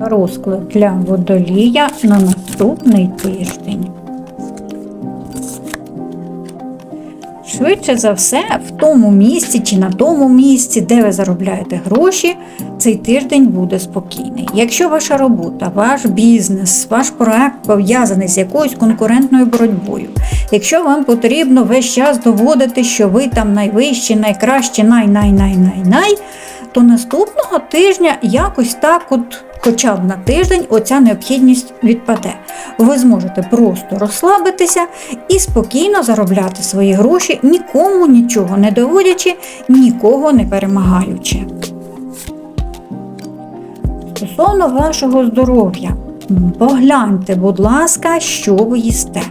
Розклад для водолія на наступний тиждень. Швидше за все, в тому місці чи на тому місці, де ви заробляєте гроші, цей тиждень буде спокійний. Якщо ваша робота, ваш бізнес, ваш проект пов'язаний з якоюсь конкурентною боротьбою, якщо вам потрібно весь час доводити, що ви там найвищі, найкращі, най-най-най-най-най, то наступного тижня якось так, от, хоча б на тиждень, оця необхідність відпаде. Ви зможете просто розслабитися і спокійно заробляти свої гроші, нікому нічого не доводячи, нікого не перемагаючи. Стосовно вашого здоров'я, погляньте, будь ласка, що ви їсте.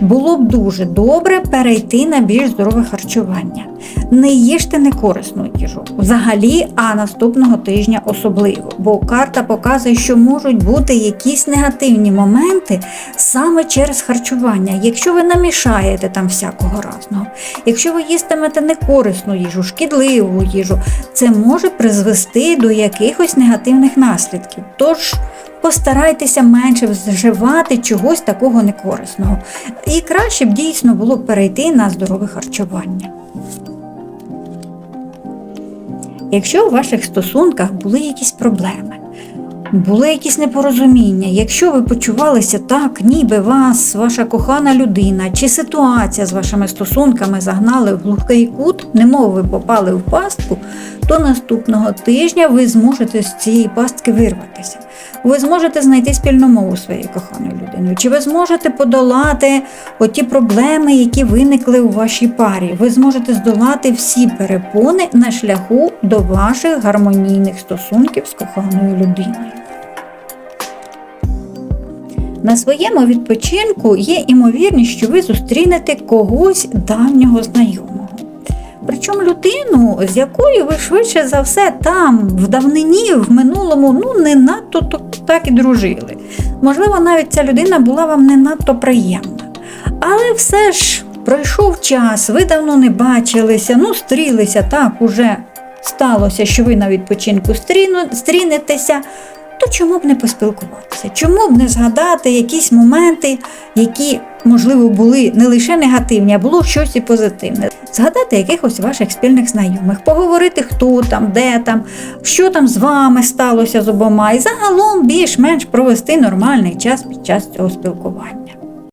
Було б дуже добре перейти на більш здорове харчування. Не їжте некорисну їжу взагалі, а наступного тижня особливо, бо карта показує, що можуть бути якісь негативні моменти саме через харчування. Якщо ви намішаєте там всякого разного, якщо ви їстимете некорисну їжу, шкідливу їжу, це може призвести до якихось негативних наслідків. Тож постарайтеся менше вживати чогось такого некорисного. І краще б дійсно було перейти на здорове харчування. Якщо у ваших стосунках були якісь проблеми, були якісь непорозуміння, якщо ви почувалися так, ніби вас, ваша кохана людина чи ситуація з вашими стосунками загнали в глухий кут, немов ви попали в пастку, то наступного тижня ви зможете з цієї пастки вирватися. Ви зможете знайти спільну мову своєю коханою людиною, чи ви зможете подолати оті проблеми, які виникли у вашій парі. Ви зможете здолати всі перепони на шляху до ваших гармонійних стосунків з коханою людиною. На своєму відпочинку є імовірність, що ви зустрінете когось давнього знайомого. Причому людину, з якою ви швидше за все там, в давнині, в минулому, ну не надто так і дружили. Можливо, навіть ця людина була вам не надто приємна. Але все ж пройшов час, ви давно не бачилися, ну стрілися так, уже сталося, що ви на відпочинку стрінетеся. То чому б не поспілкуватися? Чому б не згадати якісь моменти, які, можливо, були не лише негативні, а було щось і позитивне. Згадати якихось ваших спільних знайомих, поговорити, хто там, де там, що там з вами сталося з обома, і загалом більш-менш провести нормальний час під час цього спілкування.